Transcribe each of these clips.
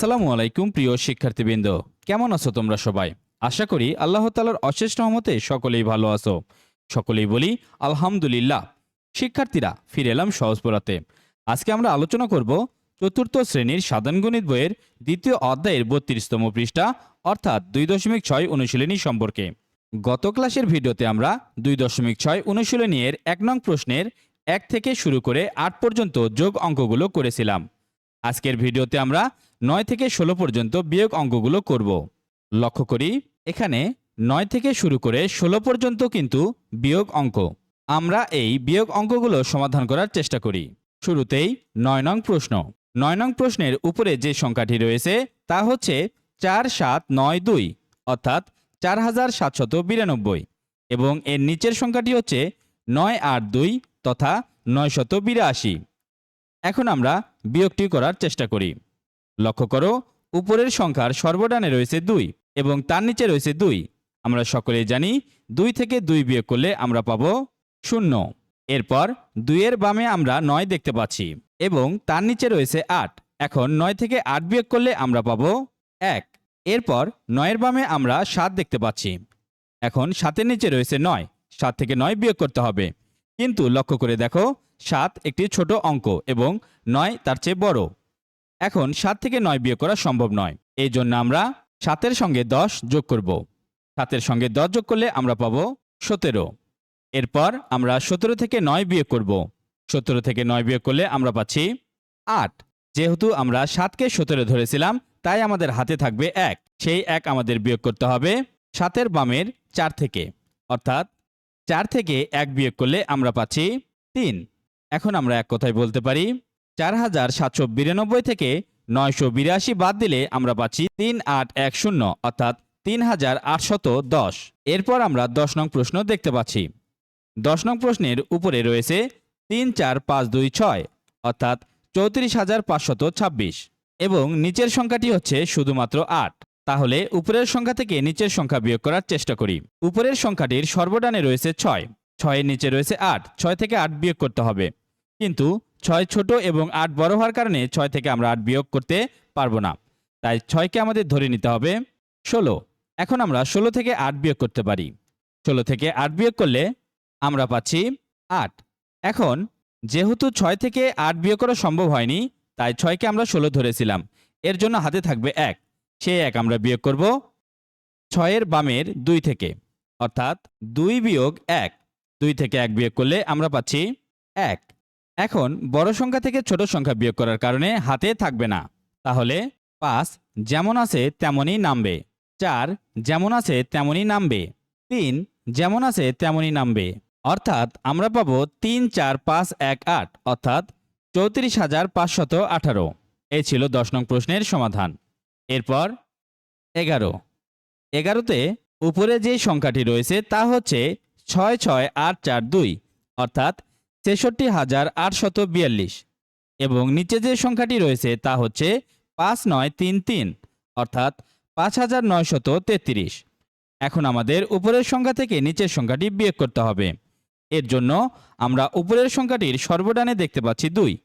আসসালামু আলাইকুম, প্রিয় শিক্ষার্থীবৃন্দ। কেমন আছো তোমরা সবাই? আশা করি আল্লাহ তালার অশেষ রহমতে সকলেই ভালো আছো। সকলেই বলি, আলহামদুলিল্লাহ। শিক্ষার্থীরা, ফিরে এলাম সহজ পড়াতে। আজকে আমরা আলোচনা করব চতুর্থ শ্রেণির সাধারণ গণিত বইয়ের দ্বিতীয় অধ্যায়ের বত্রিশতম পৃষ্ঠা, অর্থাৎ দুই দশমিক ছয় অনুশীলনী সম্পর্কে। গত ক্লাসের ভিডিওতে আমরা দুই দশমিক ছয় অনুশীলনী এর এক নং প্রশ্নের এক থেকে শুরু করে আট পর্যন্ত যোগ অঙ্কগুলো করেছিলাম। আজকের ভিডিওতে আমরা নয় থেকে ষোলো পর্যন্ত বিয়োগ অঙ্কগুলো করব। লক্ষ্য করি, এখানে নয় থেকে শুরু করে ষোলো পর্যন্ত কিন্তু বিয়োগ অঙ্ক। আমরা এই বিয়োগ অঙ্কগুলো সমাধান করার চেষ্টা করি। শুরুতেই নয় নং প্রশ্ন। নয় নং প্রশ্নের উপরে যে সংখ্যাটি রয়েছে তা হচ্ছে চার সাত নয় দুই, অর্থাৎ চার হাজার সাতশত বিরানব্বই। এবং এর নিচের সংখ্যাটি হচ্ছে নয় আট দুই তথা নয়শত বিরাশি। এখন আমরা বিয়োগটি করার চেষ্টা করি। লক্ষ্য করো, উপরের সংখ্যার সর্বডানে রয়েছে দুই এবং তার নিচে রয়েছে দুই। আমরা সকলেই জানি দুই থেকে দুই বিয়োগ করলে আমরা পাবো শূন্য। এরপর দুইয়ের বামে আমরা নয় দেখতে পাচ্ছি এবং তার নিচে রয়েছে আট। এখন নয় থেকে আট বিয়োগ করলে আমরা পাব এক। এরপর নয়ের বামে আমরা সাত দেখতে পাচ্ছি। এখন সাতের নিচে রয়েছে নয়। সাত থেকে নয় বিয়োগ করতে হবে। কিন্তু লক্ষ্য করে দেখো, সাত একটি ছোট অঙ্ক এবং নয় তার চেয়ে বড়। এখন সাত থেকে নয় বিয়োগ করা সম্ভব নয়। এই জন্য আমরা সাতের সঙ্গে দশ যোগ করব। সাতের সঙ্গে দশ যোগ করলে আমরা পাবো সতেরো। এরপর আমরা সতেরো থেকে নয় বিয়োগ করব। সতেরো থেকে নয় বিয়োগ করলে আমরা পাচ্ছি আট। যেহেতু আমরা সাতকে সতেরো ধরেছিলাম, তাই আমাদের হাতে থাকবে এক। সেই এক আমাদের বিয়োগ করতে হবে সাতের বামের চার থেকে। অর্থাৎ চার থেকে এক বিয়োগ করলে আমরা পাচ্ছি তিন। এখন আমরা এক কথায় বলতে পারি চার হাজার সাতশো বিরানব্বই থেকে নয়শো বিরাশি বাদ দিলে আমরা পাচ্ছি তিন আট এক শূন্য, অর্থাৎ তিন হাজার আটশত দশ। এরপর আমরা দশ নং প্রশ্ন দেখতে পাচ্ছি। দশ নং প্রশ্নের উপরে রয়েছে তিন চার পাঁচ দুই ছয়, অর্থাৎ চৌত্রিশ হাজার পাঁচশত ছাব্বিশ। এবং নিচের সংখ্যাটি হচ্ছে শুধুমাত্র আট। তাহলে উপরের সংখ্যা থেকে নিচের সংখ্যা বিয়োগ করার চেষ্টা করি। উপরের সংখ্যাটির সর্বডানে রয়েছে ছয়। ছয়ের নিচে রয়েছে আট। ছয় থেকে আট বিয়োগ করতে হবে। কিন্তু ছয় ছোট এবং আট বড় হওয়ার কারণে ছয় থেকে আমরা আট বিয়োগ করতে পারব না। তাই ছয়কে আমাদের ধরে নিতে হবে ষোলো। এখন আমরা ষোলো থেকে আট বিয়োগ করতে পারি। ষোলো থেকে আট বিয়োগ করলে আমরা পাচ্ছি আট। এখন যেহেতু ছয় থেকে আট বিয়োগ করা সম্ভব হয়নি, তাই ছয়কে আমরা ষোলো ধরেছিলাম। এর জন্য হাতে থাকবে এক। সেই এক আমরা বিয়োগ করব ছয়ের বামের দুই থেকে। অর্থাৎ দুই বিয়োগ এক। দুই থেকে এক বিয়োগ করলে আমরা পাচ্ছি এক। এখন বড় সংখ্যা থেকে ছোট সংখ্যা বিয়োগ করার কারণে হাতে থাকবে না। তাহলে পাঁচ যেমন আছে তেমনই নামবে। চার যেমন আছে তেমনই নামবে। তিন যেমন আছে তেমনই নামবে। অর্থাৎ আমরা পাবো তিন, চার, পাঁচ, এক, আট, অর্থাৎ চৌত্রিশ হাজার পাঁচশত আঠারো। এ ছিল দশ নং প্রশ্নের সমাধান। এরপর এগারো। এগারোতে উপরে যে সংখ্যাটি রয়েছে তা হচ্ছে ছয় ছয়, আট, চার, দুই, অর্থাৎ ছেষট্টি হাজার আটশত বিয়াল্লিশ। এবং নিচে যে সংখ্যাটি রয়েছে তা হচ্ছে পাঁচ নয় তিন তিন, অর্থাৎ পাঁচ হাজার নয়শত তেত্রিশ। এখন আমাদের উপরের সংখ্যা থেকে নিচের সংখ্যাটি বিয়োগ করতে হবে। এর জন্য আমরা উপরের সংখ্যাটির সর্বডানে দেখতে পাচ্ছি দুই।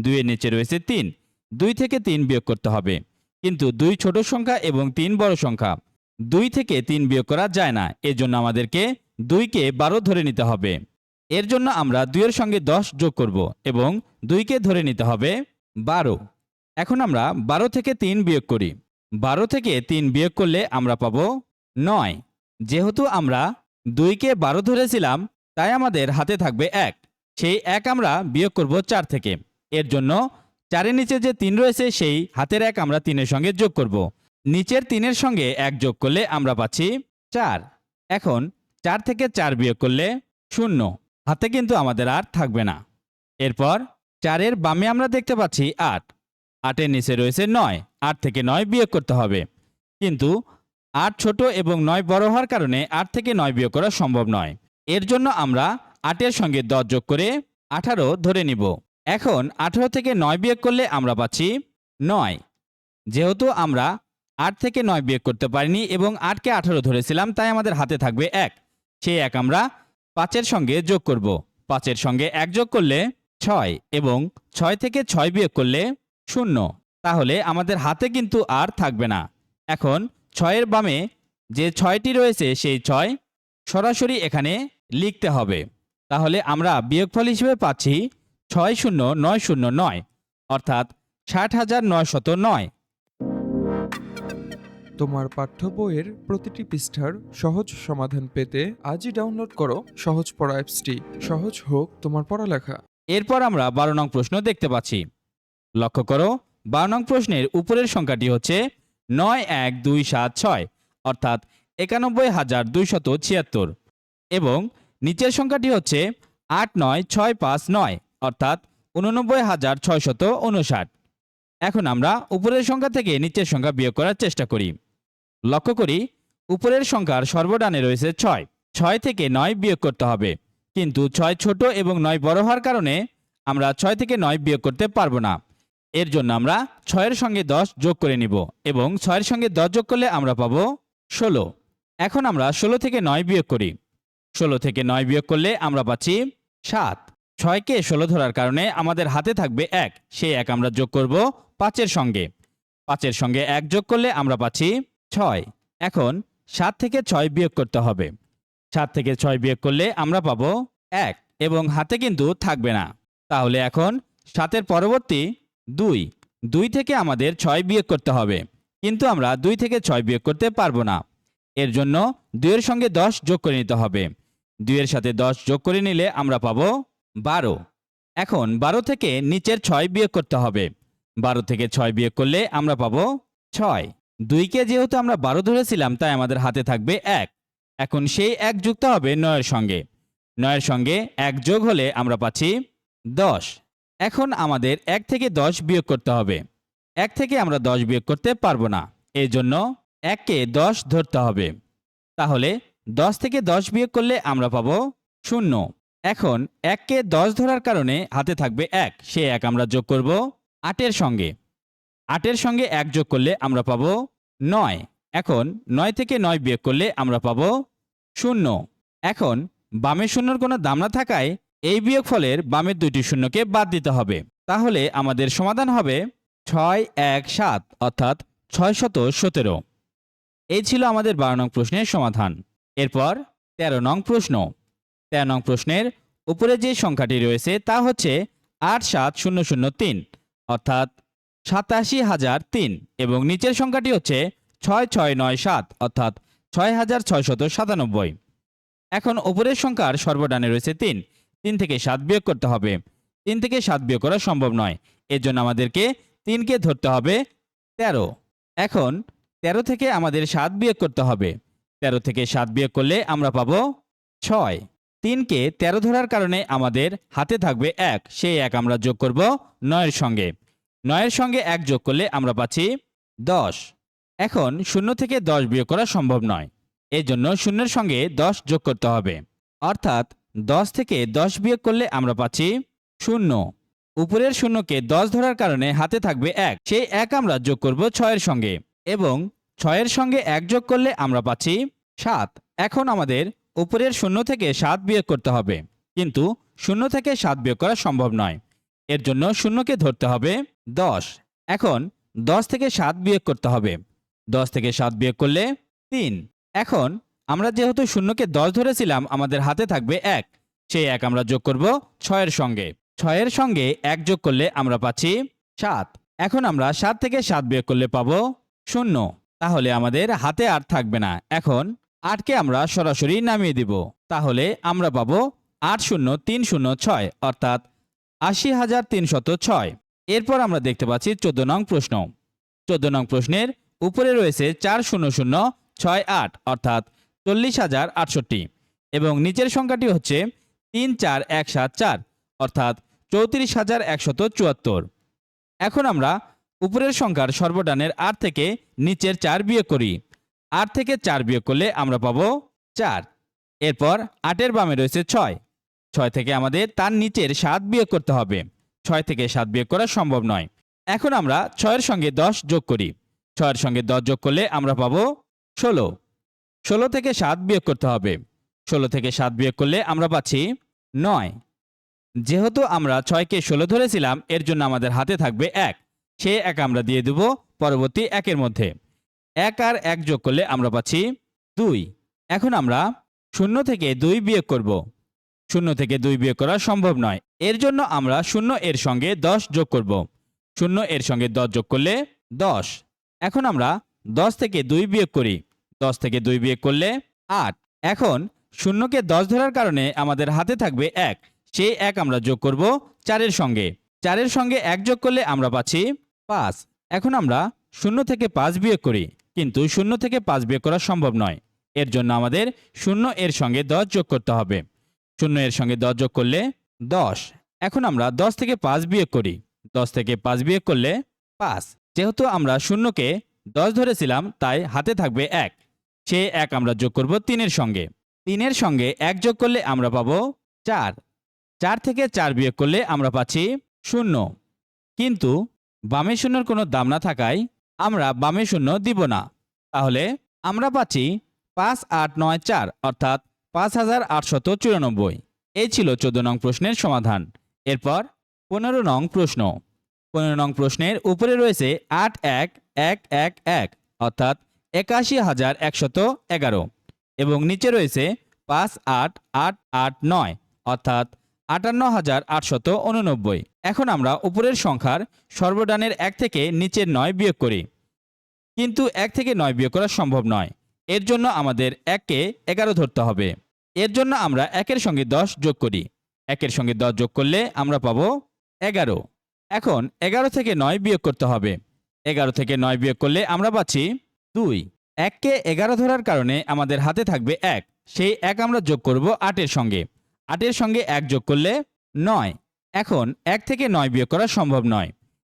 দুইয়ের নিচে রয়েছে তিন। দুই থেকে তিন বিয়োগ করতে হবে। কিন্তু দুই ছোট সংখ্যা এবং তিন বড় সংখ্যা। দুই থেকে তিন বিয়োগ করা যায় না। এর জন্য আমাদেরকে দুইকে বারো ধরে নিতে হবে। এর জন্য আমরা দুইয়ের সঙ্গে দশ যোগ করব এবং দুইকে ধরে নিতে হবে বারো। এখন আমরা বারো থেকে তিন বিয়োগ করি। বারো থেকে তিন বিয়োগ করলে আমরা পাবো নয়। যেহেতু আমরা দুইকে বারো ধরেছিলাম, তাই আমাদের হাতে থাকবে এক। সেই এক আমরা বিয়োগ করব চার থেকে। এর জন্য চারের নিচে যে তিন রয়েছে, সেই হাতের এক আমরা তিনের সঙ্গে যোগ করব। নিচের তিনের সঙ্গে এক যোগ করলে আমরা পাচ্ছি চার। এখন চার থেকে চার বিয়োগ করলে শূন্য। হাতে কিন্তু আমাদের আর থাকবে না। এরপর চারের বামে আমরা দেখতে পাচ্ছি আট। আটের নিচে রয়েছে নয়। আট থেকে নয় বিয়োগ করতে হবে। কিন্তু আট ছোট এবং নয় বড় হওয়ার কারণে আট থেকে নয় বিয়োগ করা সম্ভব নয়। এর জন্য আমরা আটের সঙ্গে দশ যোগ করে আঠারো ধরে নিব। এখন আঠারো থেকে নয় বিয়োগ করলে আমরা পাচ্ছি নয়। যেহেতু আমরা আট থেকে নয় বিয়োগ করতে পারিনি এবং আটকে আঠারো ধরেছিলাম, তাই আমাদের হাতে থাকবে এক। সেই এক আমরা পাঁচের সঙ্গে যোগ করব। পাঁচের সঙ্গে এক যোগ করলে ছয় এবং ছয় থেকে ছয় বিয়োগ করলে শূন্য। তাহলে আমাদের হাতে কিন্তু আর থাকবে না। এখন ছয়ের বামে যে ছয়টি রয়েছে সেই ছয় সরাসরি এখানে লিখতে হবে। তাহলে আমরা বিয়োগফল হিসেবে পাচ্ছি ছয় শূন্য নয় শূন্য নয়, অর্থাৎ ষাট হাজার নয়শত নয়। তোমার পাঠ্য বইয়ের প্রতিটি পৃষ্ঠার সহজ সমাধান পেতে আজই ডাউনলোড করো সহজ পড়া অ্যাপসটি সহজ হোক তোমার পড়ালেখা। এরপর আমরা বারো নং প্রশ্ন দেখতে পাচ্ছি। লক্ষ্য করো, বারো নং প্রশ্নের উপরের সংখ্যাটি হচ্ছে নয় এক দুই সাত ছয়, অর্থাৎ একানব্বই হাজার দুইশত ছিয়াত্তর। এবং নিচের সংখ্যাটি হচ্ছে আট নয় ছয় পাঁচ নয়, অর্থাৎ উননব্বই হাজার ছয়শত উনষাট এখন আমরা উপরের সংখ্যা থেকে নিচের সংখ্যা বিয়োগ করার চেষ্টা করি। লক্ষ্য করি, উপরের সংখ্যার সর্বডানে রয়েছে ছয়। ছয় থেকে নয় বিয়োগ করতে হবে। কিন্তু ছয় ছোট এবং নয় বড় হওয়ার কারণে আমরা ছয় থেকে নয় বিয়োগ করতে পারব না। এর জন্য আমরা ছয়ের সঙ্গে দশ যোগ করে নিব এবং ছয়ের সঙ্গে দশ যোগ করলে আমরা পাবো ষোলো। এখন আমরা ষোলো থেকে নয় বিয়োগ করি। ষোলো থেকে নয় বিয়োগ করলে আমরা পাচ্ছি সাত। ছয়কে ষোলো ধরার কারণে আমাদের হাতে থাকবে এক। সেই এক আমরা যোগ করব পাঁচের সঙ্গে। পাঁচের সঙ্গে এক যোগ করলে আমরা পাচ্ছি ছয়। এখন সাত থেকে ছয় বিয়োগ করতে হবে। সাত থেকে ছয় বিয়োগ করলে আমরা পাবো এক এবং হাতে কিন্তু থাকবে না। তাহলে এখন সাতের পরবর্তী দুই। দুই থেকে আমাদের ছয় বিয়োগ করতে হবে। কিন্তু আমরা দুই থেকে ছয় বিয়োগ করতে পারব না। এর জন্য দুইয়ের সঙ্গে দশ যোগ করে নিতে হবে। দুইয়ের সাথে দশ যোগ করে নিলে আমরা পাবো বারো। এখন বারো থেকে নিচের ছয় বিয়োগ করতে হবে। বারো থেকে ছয় বিয়োগ করলে আমরা পাবো ছয়। দুইকে যেহেতু আমরা বারো ধরেছিলাম, তাই আমাদের হাতে থাকবে এক। এখন সেই এক যুক্ত হবে নয়ের সঙ্গে। নয়ের সঙ্গে এক যোগ হলে আমরা পাচ্ছি দশ। এখন আমাদের এক থেকে দশ বিয়োগ করতে হবে। এক থেকে আমরা দশ বিয়োগ করতে পারব না। এই জন্য এককে দশ ধরতে হবে। তাহলে দশ থেকে দশ বিয়োগ করলে আমরা পাবো শূন্য। এখন এককে দশ ধরার কারণে হাতে থাকবে এক। সে এক আমরা যোগ করব আটের সঙ্গে। আটের সঙ্গে এক যোগ করলে আমরা পাবো নয়। এখন নয় থেকে নয় বিয়োগ করলে আমরা পাবো শূন্য। এখন বামের শূন্যর কোনো দাম না থাকায় এই বিয়োগ ফলের বামের দুইটি শূন্যকে বাদ দিতে হবে। তাহলে আমাদের সমাধান হবে ছয় এক সাত, অর্থাৎ ছয় শত সতেরো। এই ছিল আমাদের বারো নং প্রশ্নের সমাধান। এরপর তেরো নং প্রশ্ন। তেরো নং প্রশ্নের উপরে যে সংখ্যাটি রয়েছে তা হচ্ছে আট সাত শূন্য শূন্য তিন, অর্থাৎ সাতাশি হাজার তিন এবং নিচের সংখ্যাটি হচ্ছে ছয় ছয় নয় সাত, অর্থাৎ ছয় হাজার ছয়শত সাতানব্বই। এখন উপরের সংখ্যার সর্বডানে রয়েছে তিন। তিন থেকে সাত বিয়োগ করতে হবে। তিন থেকে সাত বিয়োগ করা সম্ভব নয়। এর জন্য আমাদেরকে তিনকে ধরতে হবে তেরো। এখন তেরো থেকে আমাদের সাত বিয়োগ করতে হবে। তেরো থেকে সাত বিয়োগ করলে আমরা পাবো ছয়। তিনকে তেরো ধরার কারণে আমাদের হাতে থাকবে এক। সেই এক আমরা যোগ করব নয়ের সঙ্গে। নয়ের সঙ্গে এক যোগ করলে আমরা পাচ্ছি দশ। এখন শূন্য থেকে দশ বিয়োগ করা সম্ভব নয়। এই জন্য শূন্যের সঙ্গে দশ যোগ করতে হবে। অর্থাৎ দশ থেকে দশ বিয়োগ করলে আমরা পাচ্ছি শূন্য। উপরের শূন্যকে দশ ধরার কারণে হাতে থাকবে এক। সেই এক আমরা যোগ করব ছয়ের সঙ্গে এবং ছয়ের সঙ্গে এক যোগ করলে আমরা পাচ্ছি সাত। এখন আমাদের উপরের শূন্য থেকে সাত বিয়োগ করতে হবে। কিন্তু শূন্য থেকে সাত বিয়োগ করা সম্ভব নয়। এর জন্য শূন্যকে ধরতে হবে দশ। এখন দশ থেকে সাত বিয়োগ করতে হবে। দশ থেকে সাত বিয়োগ করলে তিন। এখন আমরা যেহেতু শূন্যকে দশ ধরেছিলাম, আমাদের হাতে থাকবে এক। সেই এক আমরা যোগ করব ছয়ের সঙ্গে। ছয়ের সঙ্গে এক যোগ করলে আমরা পাচ্ছি সাত। এখন আমরা সাত থেকে সাত বিয়োগ করলে পাব শূন্য। তাহলে আমাদের হাতে আর থাকবে না। এখন আটকে আমরা সরাসরি নামিয়ে দিব। তাহলে আমরা পাবো আট শূন্য, তিন শূন্য, ছয়। অর্থাৎ আশি হাজার তিনশত ছয়। এরপর আমরা দেখতে পাচ্ছি চোদ্দ নং প্রশ্ন। চোদ্দ নং প্রশ্নের উপরে রয়েছে চার শূন্য শূন্য ছয় আট, অর্থাৎ চল্লিশ হাজার আটষট্টি। এবং নিচের সংখ্যাটি হচ্ছে তিন চার এক সাত চার, অর্থাৎ চৌত্রিশ হাজার একশত চুয়াত্তর। এখন আমরা উপরের সংখ্যার সর্বডানের আট থেকে নিচের চার বিয়োগ করি। আট থেকে চার বিয়োগ করলে আমরা পাবো চার। এরপর আটের বামে রয়েছে ছয়। ছয় থেকে আমাদের তার নিচের সাত বিয়োগ করতে হবে। ছয় থেকে সাত বিয়োগ করা সম্ভব নয়। এখন আমরা ছয়ের সঙ্গে দশ যোগ করি। ছয়ের সঙ্গে দশ যোগ করলে আমরা পাবো ষোলো। ষোলো থেকে সাত বিয়োগ করতে হবে। ষোলো থেকে সাত বিয়োগ করলে আমরা পাচ্ছি নয়। যেহেতু আমরা ছয়কে ষোলো ধরেছিলাম, এর জন্য আমাদের হাতে থাকবে এক। সে এক আমরা দিয়ে দেব পরবর্তী একের মধ্যে। এক আর এক যোগ করলে আমরা পাচ্ছি দুই। এখন আমরা শূন্য থেকে দুই বিয়োগ করব। শূন্য থেকে দুই বিয়োগ করা সম্ভব নয়। এর জন্য আমরা শূন্য এর সঙ্গে দশ যোগ করব। শূন্য এর সঙ্গে দশ যোগ করলে দশ। এখন আমরা দশ থেকে দুই বিয়োগ করি। দশ থেকে দুই বিয়োগ করলে আট। এখন শূন্যকে দশ ধরার কারণে আমাদের হাতে থাকবে এক। সেই এক আমরা যোগ করব চারের সঙ্গে। চারের সঙ্গে এক যোগ করলে আমরা পাচ্ছি পাঁচ। এখন আমরা শূন্য থেকে পাঁচ বিয়োগ করি। কিন্তু শূন্য থেকে পাঁচ বিয়োগ করা সম্ভব নয়। এর জন্য আমাদের শূন্য এর সঙ্গে দশ যোগ করতে হবে। শূন্য এর সঙ্গে দশ যোগ করলে দশ। এখন আমরা দশ থেকে পাঁচ বিয়োগ করি। দশ থেকে পাঁচ বিয়োগ করলে পাঁচ। যেহেতু আমরা শূন্যকে দশ ধরেছিলাম, তাই হাতে থাকবে এক। সে এক আমরা যোগ করব তিনের সঙ্গে। তিনের সঙ্গে এক যোগ করলে আমরা পাবো চার। চার থেকে চার বিয়োগ করলে আমরা পাচ্ছি শূন্য। কিন্তু বামে শূন্যর কোনো দাম না থাকায় আমরা বামে শূন্য দিব না। তাহলে আমরা পাচ্ছি পাঁচ, আট, নয়, চার। অর্থাৎ পাঁচ হাজার আটশত চুরানব্বই। এই ছিল চোদ্দ নং প্রশ্নের সমাধান। এরপর পনেরো নং প্রশ্ন। পনেরো নং প্রশ্নের উপরে রয়েছে আট এক এক এক এক, অর্থাৎ একাশি হাজার একশত এগারো। এবং নিচে রয়েছে পাঁচ আট আট আট নয়, অর্থাৎ আটান্ন হাজার আটশত উননব্বই। এখন আমরা উপরের সংখ্যার সর্বডানের এক থেকে নিচের নয় বিয়োগ করি। কিন্তু এক থেকে নয় বিয়োগ করা সম্ভব নয়। এর জন্য আমাদের এককে এগারো ধরতে হবে। এর জন্য আমরা একের সঙ্গে দশ যোগ করি। একের সঙ্গে দশ যোগ করলে আমরা পাবো এগারো। এখন এগারো থেকে নয় বিয়োগ করতে হবে। এগারো থেকে নয় বিয়োগ করলে আমরা পাচ্ছি দুই। এককে এগারো ধরার কারণে আমাদের হাতে থাকবে এক। সেই এক আমরা যোগ করব আটের সঙ্গে। আটের সঙ্গে এক যোগ করলে নয়। এখন এক থেকে নয় বিয়োগ করা সম্ভব নয়।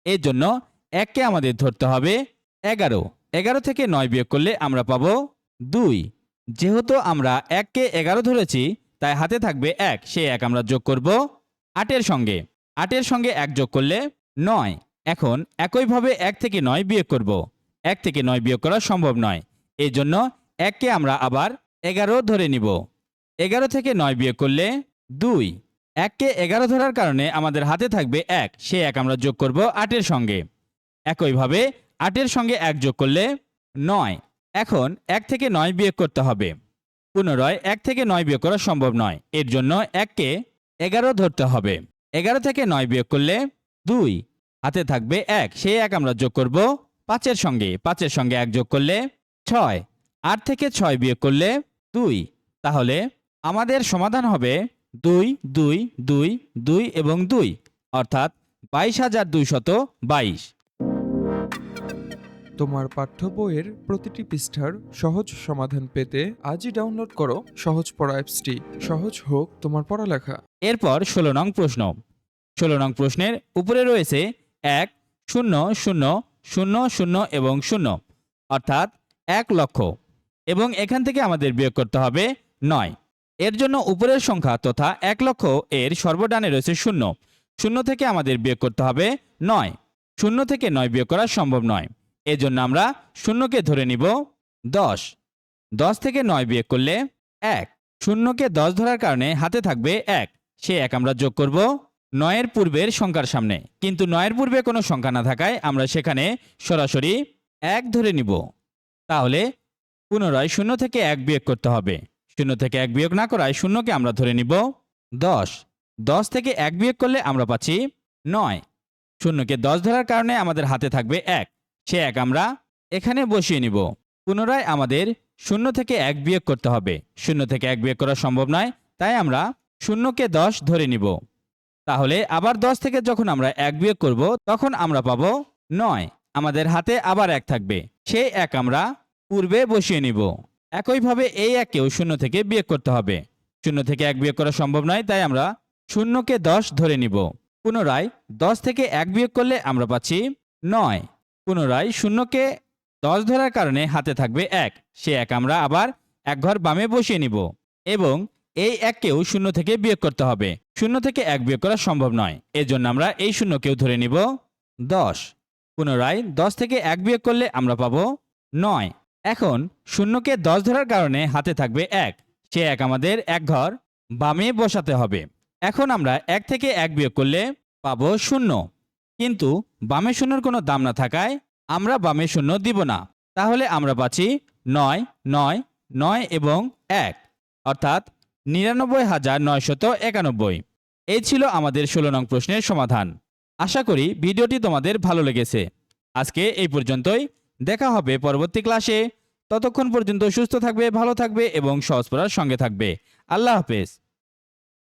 এর জন্য এককে আমাদের ধরতে হবে এগারো। এগারো থেকে নয় বিয়োগ করলে আমরা পাব দুই। যেহেতু আমরা এককে এগারো ধরেছি, তাই হাতে থাকবে এক। সে এক আমরা যোগ করব আটের সঙ্গে। আটের সঙ্গে এক যোগ করলে নয়। এখন একইভাবে এক থেকে নয় বিয়োগ করব। এক থেকে নয় বিয়োগ করা সম্ভব নয়। এই জন্য এককে আমরা আবার এগারো ধরে নিব। এগারো থেকে নয় বিয়োগ করলে দুই। এককে এগারো ধরার কারণে আমাদের হাতে থাকবে এক। সে এক আমরা যোগ করব আটের সঙ্গে। একইভাবে আটের সঙ্গে এক যোগ করলে নয়। এখন এক থেকে নয় বিয়োগ করতে হবে। পুনরায় এক থেকে নয় বিয়োগ করা সম্ভব নয়। এর জন্য এককে এগারো ধরতে হবে। এগারো থেকে নয় বিয়োগ করলে দুই। হাতে থাকবে এক। সেই এক আমরা যোগ করব পাঁচের সঙ্গে। পাঁচের সঙ্গে এক যোগ করলে ছয়। আট থেকে ছয় বিয়োগ করলে দুই। তাহলে আমাদের সমাধান হবে দুই দুই দুই দুই এবং দুই। অর্থাৎ বাইশ হাজার দুইশত বাইশ। তোমার পাঠ্য বইয়ের প্রতিটি পৃষ্ঠার সহজ সমাধান পেতে আজই ডাউনলোড করো সহজ পড়া অ্যাপসটি। সহজ হোক তোমার পড়ালেখা। এরপর ষোলো নং প্রশ্ন। ষোলো নং প্রশ্নের উপরে রয়েছে এক, শূন্য শূন্য শূন্য শূন্য এবং শূন্য। অর্থাৎ এক লক্ষ। এবং এখান থেকে আমাদের বিয়োগ করতে হবে নয়। এর জন্য উপরের সংখ্যা তথা এক লক্ষ এর সর্বডানে রয়েছে শূন্য। শূন্য থেকে আমাদের বিয়োগ করতে হবে নয়। শূন্য থেকে নয় বিয়োগ করা সম্ভব নয়। এজন্য আমরা শূন্যকে ধরে নিব দশ। দশ থেকে নয় বিয়োগ করলে এক। শূন্যকে দশ ধরার কারণে হাতে থাকবে এক। সে এক আমরা যোগ করব নয়ের পূর্বের সংখ্যার সামনে। কিন্তু নয়ের পূর্বে কোনো সংখ্যা না থাকায় আমরা সেখানে সরাসরি এক ধরে নিব। তাহলে পুনরায় শূন্য থেকে এক বিয়োগ করতে হবে। শূন্য থেকে এক বিয়োগ না করায় শূন্যকে আমরা ধরে নিব দশ। দশ থেকে এক বিয়োগ করলে আমরা পাচ্ছি নয়। শূন্যকে দশ ধরার কারণে আমাদের হাতে থাকবে এক। সে এক আমরা এখানে বসিয়ে নিব। পুনরায় আমাদের শূন্য থেকে এক বিয়োগ করতে হবে। শূন্য থেকে এক বিয়োগ করা সম্ভব নয়, তাই আমরা শূন্যকে দশ ধরে নিব। তাহলে আবার দশ থেকে যখন আমরা এক বিয়োগ করব, তখন আমরা পাবো নয়। আমাদের হাতে আবার এক থাকবে। সেই এক আমরা পূর্বে বসিয়ে নিব। একইভাবে এই এককেও শূন্য থেকে বিয়োগ করতে হবে। শূন্য থেকে এক বিয়োগ করা সম্ভব নয়, তাই আমরা শূন্যকে দশ ধরে নিব। পুনরায় দশ থেকে এক বিয়োগ করলে আমরা পাচ্ছি নয়। পুনরায় শূন্যকে দশ ধরার কারণে হাতে থাকবে এক। সে এক আমরা আবার এক ঘর বামে বসিয়ে নিব এবং এই এককেও শূন্য থেকে বিয়োগ করতে হবে। শূন্য থেকে এক বিয়োগ করা সম্ভব নয়। এজন্য আমরা এই শূন্যকেও ধরে নিব দশ। পুনরায় দশ থেকে এক বিয়োগ করলে আমরা পাবো নয়। এখন শূন্যকে দশ ধরার কারণে হাতে থাকবে এক। সে এক আমাদের এক ঘর বামে বসাতে হবে। এখন আমরা এক থেকে এক বিয়োগ করলে পাবো শূন্য। কিন্তু বামে শূন্যর কোনো দাম না থাকায় আমরা বামে শূন্য দিব না। তাহলে আমরা পাচ্ছি নয় নয় নয় এবং এক। অর্থাৎ নিরানব্বই হাজার নয়শত একানব্বই। এই ছিল আমাদের ষোলো নং প্রশ্নের সমাধান। আশা করি ভিডিওটি তোমাদের ভালো লেগেছে। আজকে এই পর্যন্তই। দেখা হবে পরবর্তী ক্লাসে। ততক্ষণ পর্যন্ত সুস্থ থাকবে, ভালো থাকবে এবং সহজ পড়ার সঙ্গে থাকবে। আল্লাহ হাফেজ।